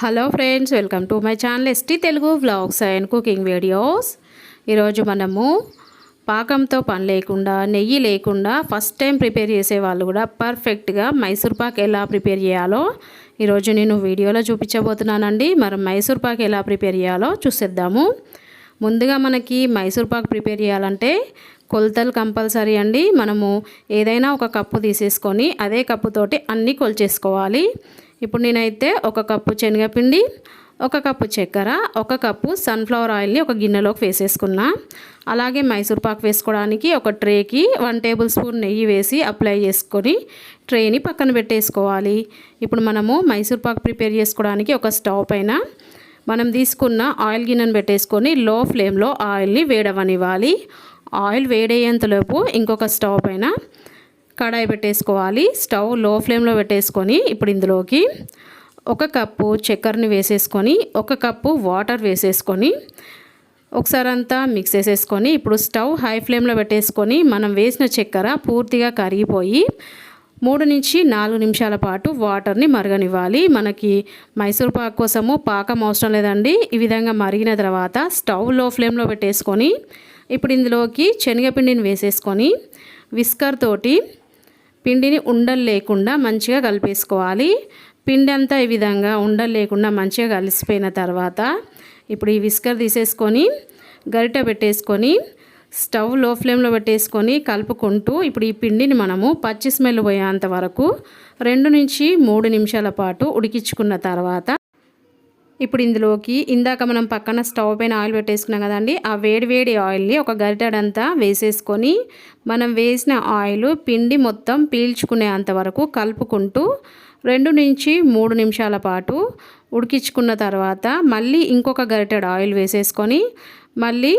Hello friends welcome to my channel ST Telugu vlogs and cooking videos ఈరోజు మనము పాకంతో పని లేకుండా నెయ్యి లేకుండా ఫస్ట్ టైం ప్రిపేర్ చేసే వాళ్ళు కూడా పర్ఫెక్ట్గా మైసూర్ పాక్ ఎలా ప్రిపేర్ చేయాలో ఈరోజు నేను వీడియోలో చూపించబోతున్నానండి. మరి మైసూర్ పాక్ ఎలా ప్రిపేర్ చేయాలో చూసేద్దాము. ముందుగా మనకి మైసూర్ పాక్ ప్రిపేర్ చేయాలంటే కొలతలు కంపల్సరీ అండి. మనము ఏదైనా ఒక కప్పు తీసేసుకొని అదే కప్పుతోటి అన్నీ కొలిచేసుకోవాలి. ఇప్పుడు నేనైతే ఒక కప్పు శనగపిండి ఒక కప్పు చక్కెర ఒక కప్పు సన్ఫ్లవర్ ఆయిల్ని ఒక గిన్నెలోకి వేసేసుకున్నా. అలాగే మైసూర్ పాక్ వేసుకోవడానికి ఒక ట్రేకి వన్ టేబుల్ స్పూన్ నెయ్యి వేసి అప్లై చేసుకొని ట్రేని పక్కన పెట్టేసుకోవాలి. ఇప్పుడు మనము మైసూర్ పాక్ ప్రిపేర్ చేసుకోవడానికి ఒక స్టవ్ పైన మనం తీసుకున్న ఆయిల్ గిన్నెను పెట్టేసుకొని లో ఫ్లేమ్లో ఆయిల్ని వేడవనివ్వాలి. ఆయిల్ వేడయ్యేంతలోపు ఇంకొక స్టవ్ పైన కడాయి పెట్టేసుకోవాలి. స్టవ్లో ఫ్లేమ్లో పెట్టేసుకొని ఇప్పుడు ఇందులోకి ఒక కప్పు చక్కెరని వేసేసుకొని ఒక కప్పు వాటర్ వేసేసుకొని ఒకసారి అంతా మిక్స్ చేసేసుకొని ఇప్పుడు స్టవ్ హై ఫ్లేమ్లో పెట్టేసుకొని మనం వేసిన చక్కెర పూర్తిగా కరిగిపోయి మూడు నుంచి నాలుగు నిమిషాల పాటు వాటర్ని మరగనివ్వాలి. మనకి మైసూర్ పాక్ కోసము పాకం అవసరం లేదండి. ఈ విధంగా మరిగిన తర్వాత స్టవ్లో ఫ్లేమ్లో పెట్టేసుకొని ఇప్పుడు ఇందులోకి శనగపిండిని వేసేసుకొని విస్కర్ తోటి పిండిని ఉండలు లేకుండా మంచిగా కలిపేసుకోవాలి. పిండి అంతా ఈ విధంగా ఉండలు లేకుండా మంచిగా కలిసిపోయిన తర్వాత ఇప్పుడు ఈ విస్కర్ తీసేసుకొని గరిట పెట్టేసుకొని స్టవ్లో ఫ్లేమ్లో పెట్టేసుకొని కలుపుకుంటూ ఇప్పుడు ఈ పిండిని మనము పచ్చి స్మెల్ పోయేంత వరకు రెండు నుంచి మూడు నిమిషాల పాటు ఉడికించుకున్న తర్వాత ఇప్పుడు ఇందులోకి ఇందాక మనం పక్కన స్టవ్ పైన ఆయిల్ పెట్టేసుకున్నాం కదండి ఆ వేడివేడి ఆయిల్ని ఒక గరిటెడంతా వేసేసుకొని మనం వేసిన ఆయిల్ పిండి మొత్తం పీల్చుకునే అంతవరకు కలుపుకుంటూ రెండు నుంచి మూడు నిమిషాల పాటు ఉడికించుకున్న తర్వాత మళ్ళీ ఇంకొక గరిటెడ్ ఆయిల్ వేసేసుకొని మళ్ళీ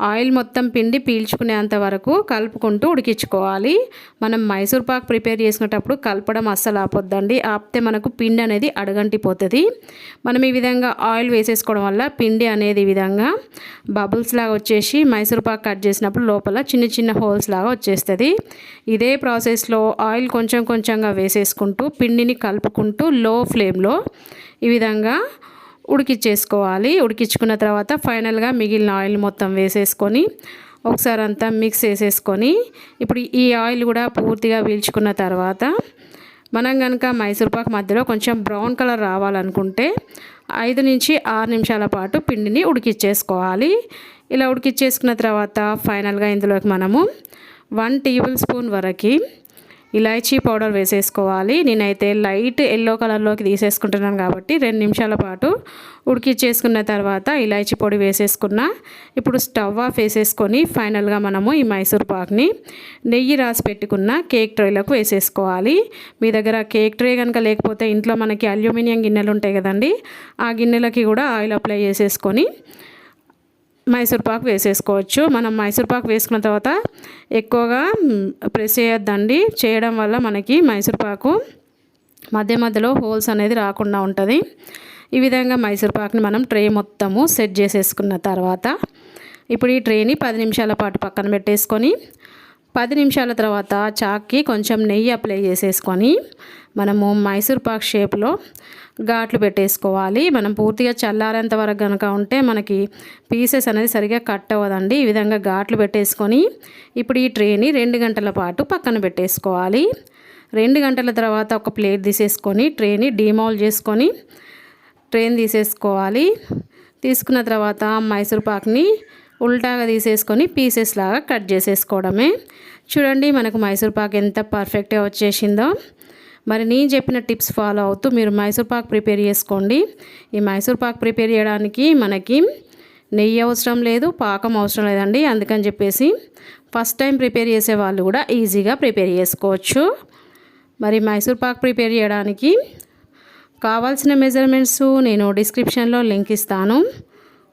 ఆయిల్ మొత్తం పిండి పీల్చుకునేంత వరకు కలుపుకుంటూ ఉడికించుకోవాలి. మనం మైసూర్ పాక్ ప్రిపేర్ చేసుకునేటప్పుడు కలపడం అస్సలు ఆపొద్దండి. ఆపితే మనకు పిండి అనేది అడగంటిపోతుంది. మనం ఈ విధంగా ఆయిల్ వేసేసుకోవడం వల్ల పిండి అనేది ఈ విధంగా బబుల్స్ లాగా వచ్చేసి మైసూర్ పాక్ కట్ చేసినప్పుడు లోపల చిన్న చిన్న హోల్స్ లాగా వచ్చేస్తుంది. ఇదే ప్రాసెస్లో ఆయిల్ కొంచెం కొంచెంగా వేసేసుకుంటూ పిండిని కలుపుకుంటూ లో ఫ్లేమ్లో ఈ విధంగా ఉడికిచ్చేసుకోవాలి. ఉడికించుకున్న తర్వాత ఫైనల్గా మిగిలిన ఆయిల్ మొత్తం వేసేసుకొని ఒకసారి అంతా మిక్స్ చేసేసుకొని ఇప్పుడు ఈ ఆయిల్ కూడా పూర్తిగా పీల్చుకున్న తర్వాత మనం కనుక మైసూర్పాకు మధ్యలో కొంచెం బ్రౌన్ కలర్ రావాలనుకుంటే ఐదు నుంచి ఆరు నిమిషాల పాటు పిండిని ఉడికిచ్చేసుకోవాలి. ఇలా ఉడికిచ్చేసుకున్న తర్వాత ఫైనల్గా ఇందులోకి మనము వన్ టేబుల్ స్పూన్ వరకు ఇలాచీ పౌడర్ వేసేసుకోవాలి. నేనైతే లైట్ ఎల్లో కలర్లోకి తీసేసుకుంటున్నాను కాబట్టి రెండు నిమిషాల పాటు ఉడికిచ్చేసుకున్న తర్వాత ఇలాచీ పొడి వేసేసుకున్న. ఇప్పుడు స్టవ్ ఆఫ్ వేసేసుకొని ఫైనల్గా మనము ఈ మైసూర్ పాక్ని నెయ్యి రాసి పెట్టుకున్న కేక్ ట్రేలకు వేసేసుకోవాలి. మీ దగ్గర కేక్ ట్రే కనుక లేకపోతే ఇంట్లో మనకి అల్యూమినియం గిన్నెలు ఉంటాయి కదండి ఆ గిన్నెలకి కూడా ఆయిల్ అప్లై చేసేసుకొని మైసూర్పాకు వేసేసుకోవచ్చు. మనం మైసూర్పాకు వేసుకున్న తర్వాత ఎక్కువగా ప్రెస్ చేయొద్దండి. చేయడం వల్ల మనకి మైసూర్పాకు మధ్య మధ్యలో హోల్స్ అనేది రాకుండా ఉంటుంది. ఈ విధంగా మైసూర్పాకుని మనం ట్రే మొత్తము సెట్ చేసేసుకున్న తర్వాత ఇప్పుడు ఈ ట్రేని పది నిమిషాల పాటు పక్కన పెట్టేసుకొని పది నిమిషాల తర్వాత చాక్కి కొంచెం నెయ్యి అప్లై చేసేసుకొని మనము మైసూర్ పాక్ షేప్లో ఘాట్లు పెట్టేసుకోవాలి. మనం పూర్తిగా చల్లారేంత వరకు కనుక ఉంటే మనకి పీసెస్ అనేది సరిగా కట్ అవ్వదండి. ఈ విధంగా ఘాట్లు పెట్టేసుకొని ఇప్పుడు ఈ ట్రేని రెండు గంటల పాటు పక్కన పెట్టేసుకోవాలి. రెండు గంటల తర్వాత ఒక ప్లేట్ తీసేసుకొని ట్రేని డిమాల్ చేసుకొని ట్రైన్ తీసేసుకోవాలి. తీసుకున్న తర్వాత మైసూర్ పాక్ని ఉల్టాగా తీసేసుకొని పీసెస్ లాగా కట్ చేసేసుకోవడమే. చూడండి మనకు మైసూర్ పాక్ ఎంత పర్ఫెక్ట్గా వచ్చేసిందో. మరి నేను చెప్పిన టిప్స్ ఫాలో అవుతూ మీరు మైసూర్ పాక్ ప్రిపేర్ చేసుకోండి. ఈ మైసూర్ పాక్ ప్రిపేర్ చేయడానికి మనకి నెయ్యి అవసరం లేదు పాకం అవసరం లేదండి. అందుకని చెప్పేసి ఫస్ట్ టైం ప్రిపేర్ చేసే వాళ్ళు కూడా ఈజీగా ప్రిపేర్ చేసుకోవచ్చు. మరి మైసూర్ పాక్ ప్రిపేర్ చేయడానికి కావాల్సిన మెజర్మెంట్స్ నేను డిస్క్రిప్షన్లో లింక్ ఇస్తాను.